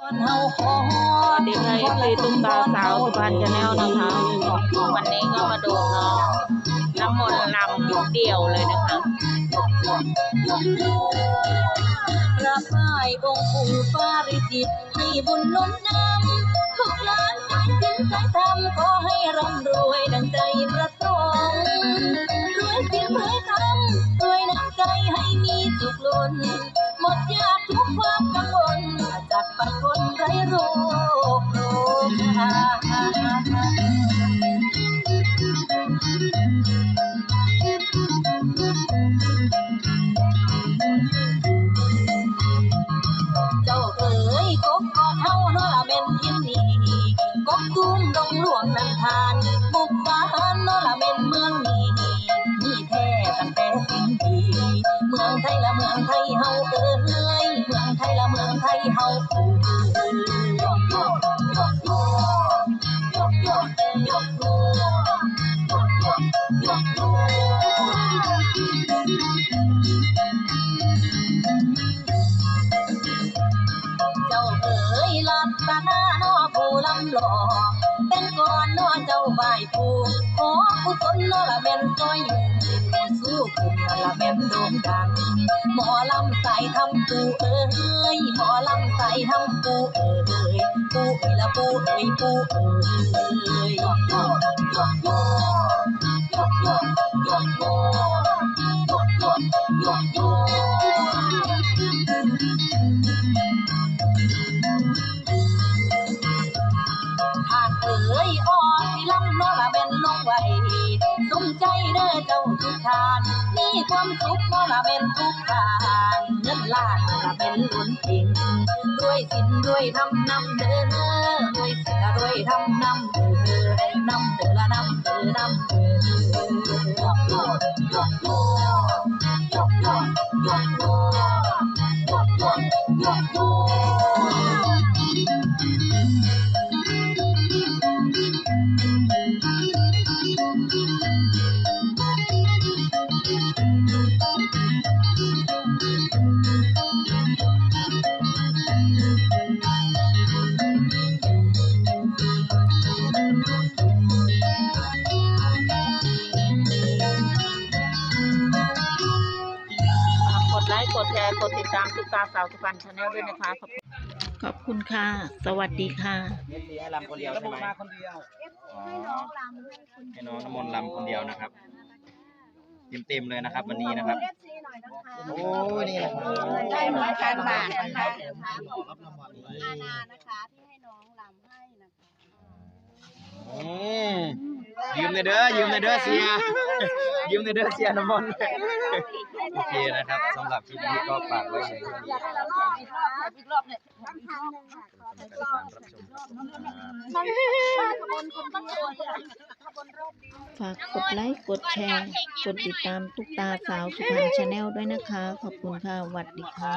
สวัสดีค่ะเอฟซีตุ้มตาสาวสุพรรณชาแนลนะคะวันนี้ก็มาดูน้องน้ำมนต์ลำเดี่ยวเลยนะคะพราบไหว้องค์ปู่ปาริจิตให้บุญหล้นนำทุกล้านสายสินสายธรรมขอให้ร่ำ เฮาเนาะละเป็นทินนี่กบตุ้มดงหลวงนันทานบุกบานนาะละเป็นเมืองนี้มีแท้ตั้งแต่สิ่งดีเมืองไทยละเมืองไทยเฮาเอ๋ยเมืองไทยละเมืองไทยเฮาเอ๋ยยกยกยกยกยกยกยกยกยเเจ้าใบผู้ขอกุศลน้อละแม่นซอยอยู่สู้ผู้นอละแม่นโด่งดัง หมอลำใส่ทำปูเอ๋ยหมอลำใส่ทำปูเอ๋ยปูเอ๋ยละปูเอ๋ยปูเอ๋ยยกยกยกยยกยกยกยย สุมใจเด้อเจ้าทุกทานมีความสุขเนาะละเป็นทุกการเงินล้านละเป็นล้นเพ่งด้วยสินด้วยทำนำเด้อด้วยสินด้วยทำนำเด้อนำเด้อละนำเด้อนำเด้อยกโยกยกโยยกโยกยกโยยกโยกยกโย ค์กดแชร์กดติดตามตุ้มตาสาวสุพรรณชาแนลด้วยนะคะขอบคุณขอบคุณค่ะ สวัสดีค่ะนี่ให้ลำคนเดียวใช่ไหมมาคนเดียวอ๋อให้น้องน้ำมนต์ลำคนเดียวนะครับ เต็มๆเลยนะครับ วันนี้นะครับ โอ้ยนี่นะครับได้ร้อยพันบาทนะคะรับรางวัลเลยอาณานะคะที่ให้น้องลำให้นะคะอืมยืมในอยเด้อยืมในอยเด้อเสียยืมในเด้อเสียน้ำมนต์โอเคนะครับสำหรับคลิปนี้ก็ฝากไว้ในเรื่นี้ครับอีกรอบเนี่ยฝากกดไลค์กดแชร์ กดติดตามตุ๊กตาสาวสุพรรณชาแนลด้วยนะคะ ขอบคุณค่ะสวัสดีค่ะ